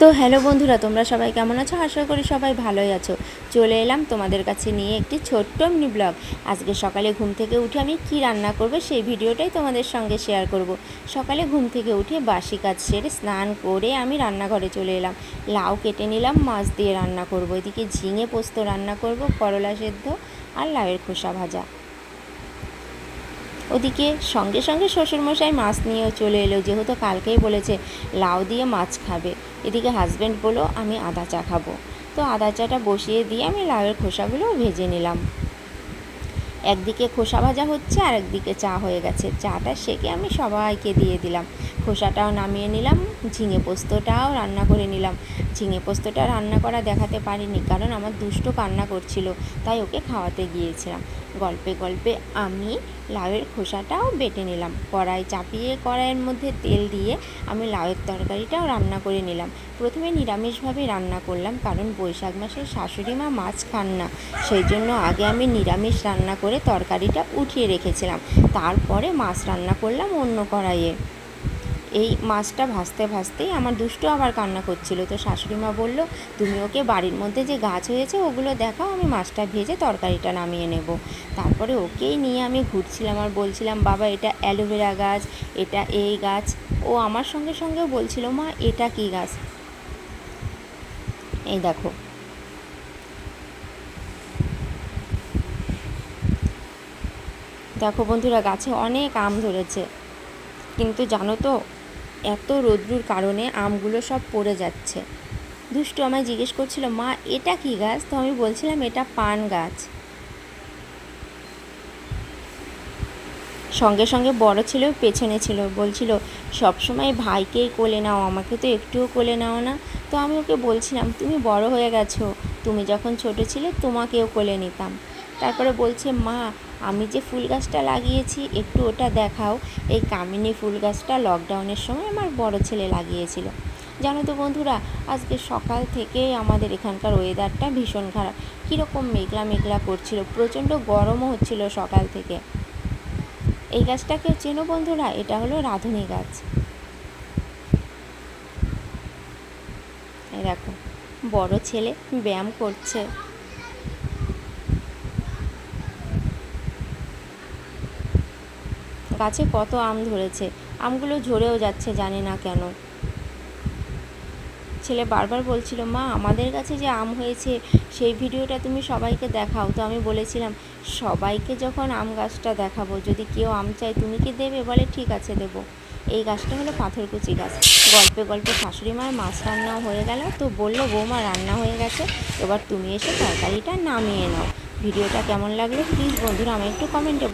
তো হ্যালো বন্ধুরা, তোমরা সবাই কেমন আছো? আশা করি সবাই ভালোই আছো। চলে এলাম তোমাদের কাছে নিয়ে একটি ছোট্ট মিনি ব্লগ। আজকে সকালে ঘুম থেকে উঠে আমি কি রান্না করব সেই ভিডিওটাই তোমাদের সঙ্গে শেয়ার করব। সকালে ঘুম থেকে উঠে বাসি কাজ সেরে স্নান করে আমি রান্নাঘরে চলে এলাম। লাউ কেটে নিলাম, মাছ দিয়ে রান্না করব। এদিকে ঝিঙে পোস্ত রান্না করব, করলা সেদ্ধ আর লাউয়ের খোসা ভাজা। ওদিকে সঙ্গে সঙ্গে শ্বশুরমশাই মাছ নিয়েও চলে এলো। যেহেতু কালকেই বলেছে লাউ দিয়ে মাছ খাবে। এদিকে হাজব্যান্ড বলো আমি আদা চা খাব। তো আদা চাটা বসিয়ে দিয়ে আমি লাউয়ের খোসাগুলো ভেজে নিলাম। একদিকে খোসা ভাজা হচ্ছে আর একদিকে চা হয়ে গেছে। চাটা সেকে আমি সবাইকে দিয়ে দিলাম। খোসাটাও নামিয়ে নিলাম, ঝিঙে পোস্তটাও রান্না করে নিলাম। ঝিঙে পোস্তটা রান্না করা দেখাতে পারিনি, কারণ আমার দুষ্টু কান্না করছিল, তাই ওকে খাওয়াতে গিয়েছিলাম। গল্পে গল্পে আমি লাউয়ের খোসাটাও বেটে নিলাম, কড়াই চাপিয়ে কড়াইয়ের মধ্যে তেল দিয়ে আমি লাউয়ের তরকারিটাও রান্না করে নিলাম। প্রথমে নিরামিষভাবে রান্না করলাম, কারণ বৈশাখ মাসে শাশুড়ি মা মাছ খান না, সেই জন্য আগে আমি নিরামিষ রান্না করে তরকারিটা উঠিয়ে রেখেছিলাম। তারপরে মাছ রান্না করলাম অন্য কড়াইয়ে। এই মাছটা ভাজতে ভাজতেই আমার দুষ্টু আবার কান্না করছিল। তো শাশুড়ি মা বলল, তুমি ওকে বাড়ির মধ্যে যে গাছ হয়েছে ওগুলো দেখাও, আমি মাছটা ভেজে তরকারিটা নামিয়ে নেব। তারপরে ওকেই নিয়ে আমি ঘুরছিলাম আর বলছিলাম, বাবা, এটা অ্যালোভেরা গাছ, এটা এই গাছ। ও আমার সঙ্গে সঙ্গেও বলছিল, মা, এটা কি গাছ? এই দেখো। দেখো বন্ধুরা, গাছে অনেক আম ধরেছে। কিন্তু জানো তো এত রৌদ্রুর কারণে আমগুলো সব পড়ে যাচ্ছে। দুষ্টু আমায় জিজ্ঞেস করছিল, মা, এটা কি গাছ? তো আমি বলছিলাম, এটা পান গাছ। সঙ্গে সঙ্গে বড় ছেলেও পেছনে ছিল, বলছিল, সবসময় ভাইকেই কোলে নাও, আমাকে তো একটুও কোলে নাও না। তো আমি ওকে বলছিলাম, তুমি বড় হয়ে গেছো, তুমি যখন ছোট ছিলে তোমাকেও কোলে নিতাম। তারপরে বলছে, মা আমি যে ফুল গাছটা লাগিয়েছি, একটু ওটা দেখাও। এই কামিনী ফুল গাছটা লকডাউনের সময় আমার বড় ছেলে লাগিয়েছিল। জানো তো বন্ধুরা, আজকে সকাল থেকে আমাদের এখানকার ওয়েদারটা ভীষণ খারাপ। কীরকম মেঘলা মেঘলা করছিল, প্রচণ্ড গরমও হচ্ছিল সকাল থেকে। এই গাছটাকে চেনো বন্ধুরা? এটা হলো রাঁধুনি গাছ। দেখো, বড় ছেলে ব্যায়াম করছে। গাছে কত আম ধরেছে। আমগুলো ঝরেও যাচ্ছে, জানি না কেন। ছেলে বারবার বলছিল, মা, আমাদের কাছে যে আম হয়েছে, সেই ভিডিওটা তুমি সবাইকে দেখাও। তো আমি বলেছিলাম, সবাইকে যখন আম গাছটা দেখাবো, যদি কেউ আম চায়, তুমি কি দেবে? বলে, ঠিক আছে, দেবো। এই গাছটা হলো পাথরকুচি গাছ। গল্পে গল্পে শাশুড়ি মায়ের মাছ রান্নাও হয়ে গেল। তো বলল, বৌমা, রান্না হয়ে গেছে। এবার তুমি এসে তরকারিটা নামিয়ে নাও। ভিডিওটা কেমন লাগল প্লিজ বন্ধুরা আমি একটু কমেন্টে